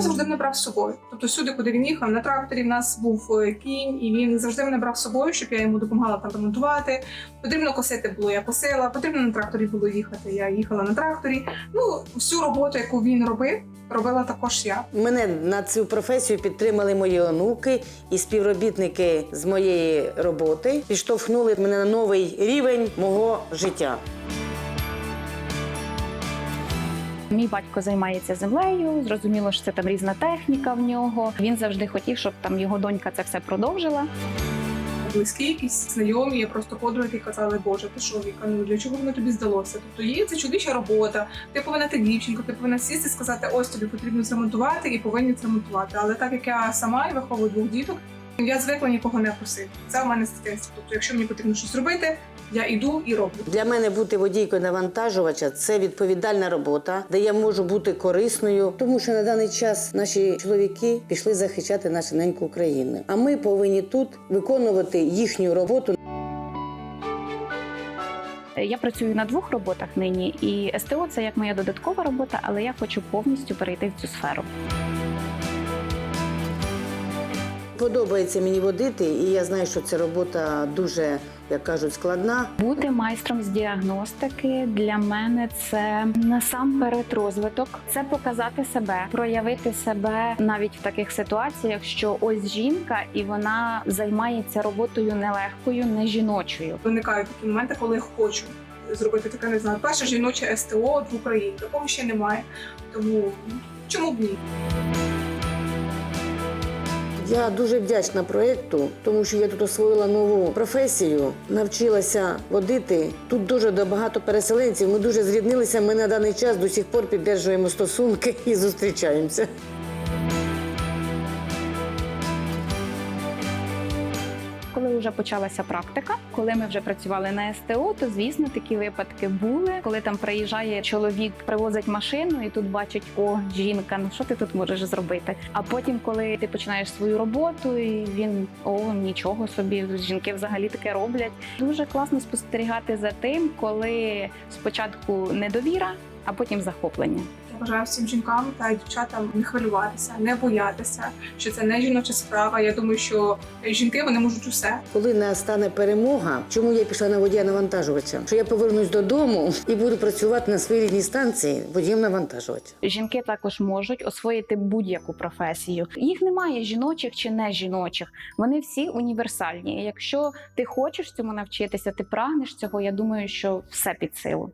з собою. Тобто, всюди, куди він їхав, на тракторі в нас був е, кінь, і він завжди мене брав з собою, щоб я йому допомагала там ремонтувати. Потрібно косити було, я косила, потрібно на тракторі було їхати. Я їхала на тракторі. Ну, всю роботу, яку він робив, робила також я. Мене на цю професію підтримали мої онуки і співробітники з моєї роботи. Підштовхнули мене на новий рівень мого життя. Мій батько займається землею. Зрозуміло, що це там різна техніка в нього. Він завжди хотів, щоб там його донька це все продовжила. Близькі, якісь знайомі, я просто подруги, казали, Боже, ти що, Віка, ну для чого воно тобі здалося? Тобто є це чоловіча робота, ти повинна ти дівчинка, ти повинна сісти сказати, ось тобі потрібно зремонтувати і повинні зремонтувати. Але так як я сама і виховую двох діток, я звикла нікого не просити. Це в мене з дитинства. Тобто, якщо мені потрібно щось робити, я іду і роблю. Для мене бути водійкою навантажувача це відповідальна робота, де я можу бути корисною, тому що на даний час наші чоловіки пішли захищати нашу неньку Україну. А ми повинні тут виконувати їхню роботу Я працюю на двох роботах нині, і СТО це як моя додаткова робота, але я хочу повністю перейти в цю сферу. Подобається мені водити, і я знаю, що ця робота дуже, як кажуть, складна. Бути майстром з діагностики для мене це насамперед розвиток, це показати себе, проявити себе навіть в таких ситуаціях, що ось жінка, і вона займається роботою нелегкою, не жіночою. Виникають такі моменти, коли я хочу зробити таке, не знаю, перше жіноче СТО в Україні. Такого ще немає. Тому чому б ні? Я дуже вдячна проєкту, тому що я тут освоїла нову професію, навчилася водити. Тут дуже багато переселенців. Ми дуже зріднилися. Ми на даний час до сих пор піддержуємо стосунки і зустрічаємося. Коли вже почалася практика, коли ми вже працювали на СТО, то звісно такі випадки були. Коли там приїжджає чоловік, привозить машину, і тут бачить, о, жінка, ну що ти тут можеш зробити? А потім, коли ти починаєш свою роботу, і він о, нічого собі, жінки взагалі таке роблять. Дуже класно спостерігати за тим, коли спочатку недовіра, а потім захоплення. Я бажаю всім жінкам та дівчатам не хвилюватися, не боятися, що це не жіноча справа. Я думаю, що жінки вони можуть усе. Коли настане перемога, чому я пішла на водія навантажувача? Що я повернусь додому і буду працювати на своїй рідній станції водієм навантажувача. Жінки також можуть освоїти будь-яку професію. Їх немає жіночих чи не жіночих. Вони всі універсальні. Якщо ти хочеш цьому навчитися, ти прагнеш цього. Я думаю, що все під силу.